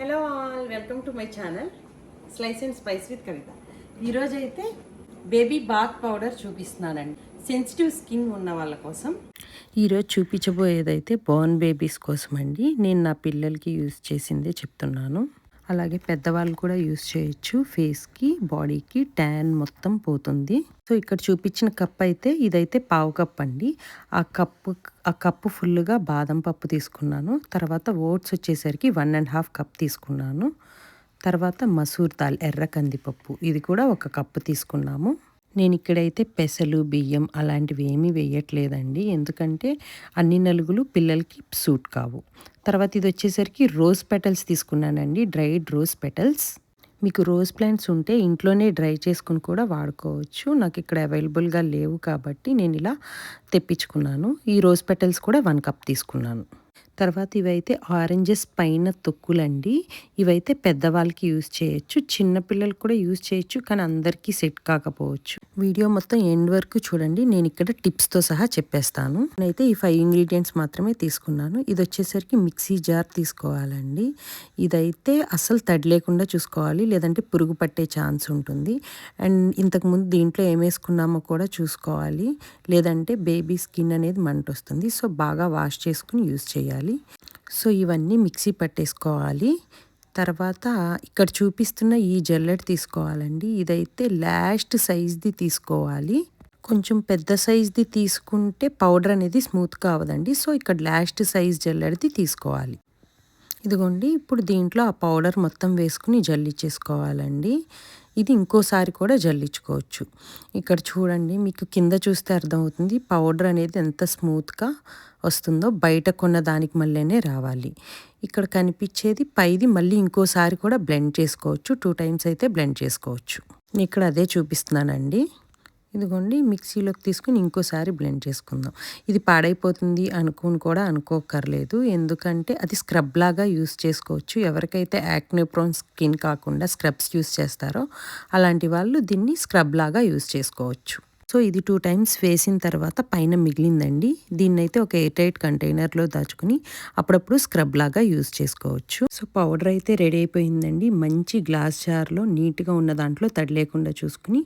Hello all welcome to my channel slice and spice with Kavitha ఈరోజు అయితే baby bath powder చూపిస్తున్నానండి. Sensitive skin ఉన్న వాళ్ళ కోసం. ఈరోజు చూపించబోయేదైతే బోర్న్ బేబీస్ కోసం అండి నేను నా పిల్లలకి యూజ్ చేసిందే చెప్తున్నాను. అలాగే పెద్దవాళ్ళు కూడా యూజ్ చేయొచ్చు. ఫేస్కి బాడీకి ట్యాన్ మొత్తం పోతుంది. సో ఇక్కడ చూపించిన కప్ అయితే ఇదైతే పావు కప్ అండి. ఆ కప్పు ఆ కప్పు ఫుల్గా బాదం పప్పు తీసుకున్నాను. తర్వాత ఓట్స్ వచ్చేసరికి వన్ అండ్ హాఫ్ కప్ తీసుకున్నాను. తర్వాత మసూర్ దాల్ ఎర్ర కందిపప్పు. ఇది కూడా ఒక కప్పు తీసుకున్నాము. నేను ఇక్కడైతే పెసలు బియ్యం అలాంటివి ఏమీ వేయట్లేదండి. ఎందుకంటే అన్ని నలుగులు పిల్లలకి సూట్ కావు. తర్వాత ఇది వచ్చేసరికి రోజ్ పెటల్స్ తీసుకున్నానండి. Dried rose petals. మీకు రోజ్ ప్లాంట్స్ ఉంటే ఇంట్లోనే డ్రై చేసుకుని కూడా వాడుకోవచ్చు. నాకు ఇక్కడ అవైలబుల్గా లేవు కాబట్టి నేను ఇలా తెప్పించుకున్నాను. ఈ రోజ్ పెటల్స్ కూడా వన్ కప్ తీసుకున్నాను. తర్వాత ఇవైతే ఆరెంజెస్ పైన తొక్కులండి. ఇవైతే పెద్దవాళ్ళకి యూజ్ చేయొచ్చు చిన్నపిల్లలు కూడా యూజ్ చేయొచ్చు కానీ అందరికీ సెట్ కాకపోవచ్చు. వీడియో మొత్తం ఎండ్ వరకు చూడండి నేను ఇక్కడ టిప్స్తో సహా చెప్పేస్తాను. నేనైతే ఈ ఫైవ్ ఇంగ్రీడియంట్స్ మాత్రమే తీసుకున్నాను. ఇది వచ్చేసరికి మిక్సీ జార్ తీసుకోవాలండి. ఇదైతే అస్సలు తడి లేకుండా చూసుకోవాలి లేదంటే పురుగు పట్టే ఛాన్స్ ఉంటుంది. అండ్ ఇంతకుముందు దీంట్లో ఏం వేసుకున్నామో కూడా చూసుకోవాలి. లేదంటే బేబీ స్కిన్ అనేది మంట వస్తుంది సో బాగా వాష్ చేసుకుని యూజ్ చేయాలి. సో ఇవన్నీ మిక్సీ పట్టేసుకోవాలి. తర్వాత ఇక్కడ చూపిస్తున్న ఈ జల్లెడ్ తీసుకోవాలండి. ఇదైతే లాస్ట్ సైజ్ది తీసుకోవాలి. కొంచెం పెద్ద సైజ్ది తీసుకుంటే పౌడర్ అనేది స్మూత్గా అవ్వదండి సో ఇక్కడ లాస్ట్ సైజ్ జల్లెడ్ది తీసుకోవాలి. ఇదిగోండి ఇప్పుడు దీంట్లో ఆ పౌడర్ మొత్తం వేసుకుని జల్లిచ్చేసుకోవాలండి. ఇది ఇంకోసారి కూడా జల్లించుకోవచ్చు. ఇక్కడ చూడండి మీకు కింద చూస్తే అర్థమవుతుంది పౌడర్ అనేది ఎంత స్మూత్గా వస్తుందో బయట కొన్న దానికి మళ్ళీనే రావాలి. ఇక్కడ కనిపించేది పైది మళ్ళీ ఇంకోసారి కూడా బ్లెండ్ చేసుకోవచ్చు టూ టైమ్స్ అయితే బ్లెండ్ చేసుకోవచ్చు. నేను ఇక్కడ అదే చూపిస్తున్నానండి. ఇదిగోండి మిక్సీలోకి తీసుకుని ఇంకోసారి బ్లెండ్ చేసుకుందాం. ఇది పాడైపోతుంది అనుకుని కూడా అనుకోకర్లేదు ఎందుకంటే అది స్క్రబ్ లాగా యూస్ చేసుకోవచ్చు. ఎవరికైతే యాక్నోప్రోన్ స్కిన్ కాకుండా స్క్రబ్స్ యూస్ చేస్తారో అలాంటి వాళ్ళు దీన్ని స్క్రబ్ లాగా యూస్ చేసుకోవచ్చు. సో ఇది టూ టైమ్స్ వేసిన తర్వాత పైన మిగిలిందండి. దీన్నైతే ఒక ఎయిర్ టైట్ కంటైనర్లో దాచుకుని అప్పుడప్పుడు స్క్రబ్ లాగా యూజ్ చేసుకోవచ్చు. సో పౌడర్ అయితే రెడీ అయిపోయిందండి. మంచి గ్లాస్ జార్లో నీట్గా ఉన్న దాంట్లో తడి లేకుండా చూసుకుని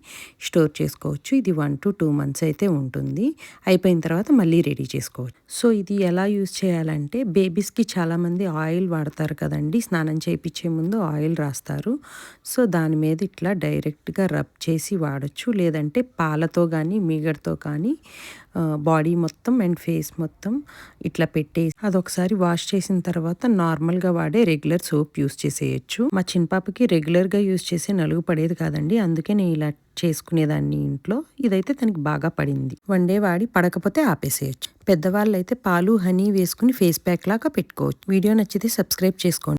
స్టోర్ చేసుకోవచ్చు. ఇది వన్ టు టూ మంత్స్ అయితే ఉంటుంది. అయిపోయిన తర్వాత మళ్ళీ రెడీ చేసుకోవచ్చు. సో ఇది ఎలా యూజ్ చేయాలంటే బేబీస్కి చాలామంది ఆయిల్ వాడతారు కదండి. స్నానం చేయించే ముందు ఆయిల్ రాస్తారు. సో దాని మీద ఇట్లా డైరెక్ట్గా రబ్ చేసి వాడచ్చు. లేదంటే పాలతో కానీ మీగడతో కానీ బాడీ మొత్తం అండ్ ఫేస్ మొత్తం ఇట్లా పెట్టేసి అదొకసారి వాష్ చేసిన తర్వాత నార్మల్గా వాడే రెగ్యులర్ సోప్ యూస్ చేసేయచ్చు. మా చిన్నపాపకి రెగ్యులర్గా యూస్ చేసే నలుగు పడేది కాదండి. అందుకే నేను ఇలా చేసుకునేదాన్ని ఇంట్లో. ఇదైతే తనకి బాగా పడింది. వన్ డే వాడి పడకపోతే ఆపేసేయచ్చు. పెద్దవాళ్ళు అయితే పాలు హనీ వేసుకుని ఫేస్ ప్యాక్ లాగా పెట్టుకోవచ్చు. వీడియో నచ్చితే సబ్స్క్రైబ్ చేసుకోండి.